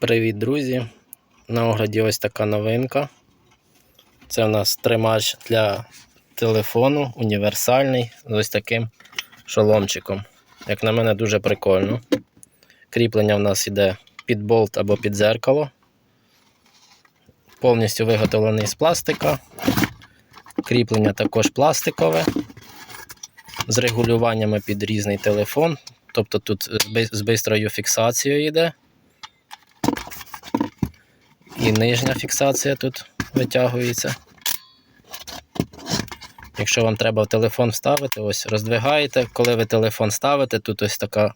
Привіт, друзі! На огляді ось така новинка. Це у нас тримач для телефону, універсальний, з ось таким шоломчиком. Як на мене, дуже прикольно. Кріплення в нас йде під болт або під дзеркало. Повністю виготовлений з пластика. Кріплення також пластикове. З регулюваннями під різний телефон. Тобто тут з бистрою фіксацією йде. І нижня фіксація тут витягується. Якщо вам треба в телефон вставити, ось роздвигаєте. Коли ви телефон ставите, тут ось така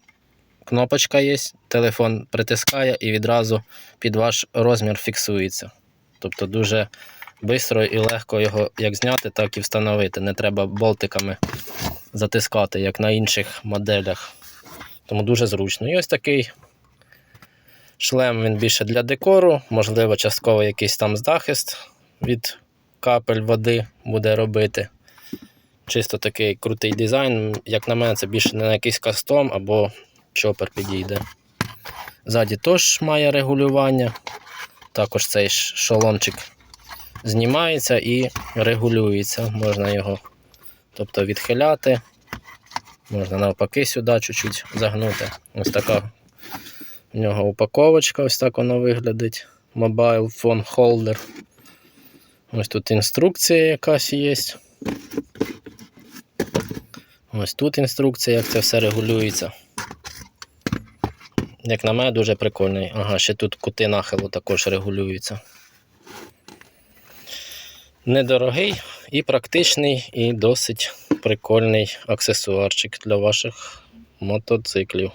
кнопочка є. Телефон притискає і відразу під ваш розмір фіксується. Тобто дуже швидко і легко його як зняти, так і встановити. Не треба болтиками затискати, як на інших моделях. Тому дуже зручно. І ось такий Шлем він більше для декору, можливо, частково якийсь там захист від капель води буде робити. Чисто такий крутий дизайн. Як на мене, це більше не на якийсь кастом або чопер підійде. Ззаді теж має регулювання. Також цей ш- шоломчик знімається і регулюється. Можна його тобто, відхиляти. Можна навпаки сюди чуть-чуть загнути. Ось така у нього упаковочка, ось так воно виглядить. Mobile Phone Holder. Ось тут інструкція якась є. Ось тут інструкція, як це все регулюється. Як на мене, дуже прикольний. Ага, ще тут кути нахилу також регулюються. Недорогий і практичний, і досить прикольний аксесуарчик для ваших мотоциклів.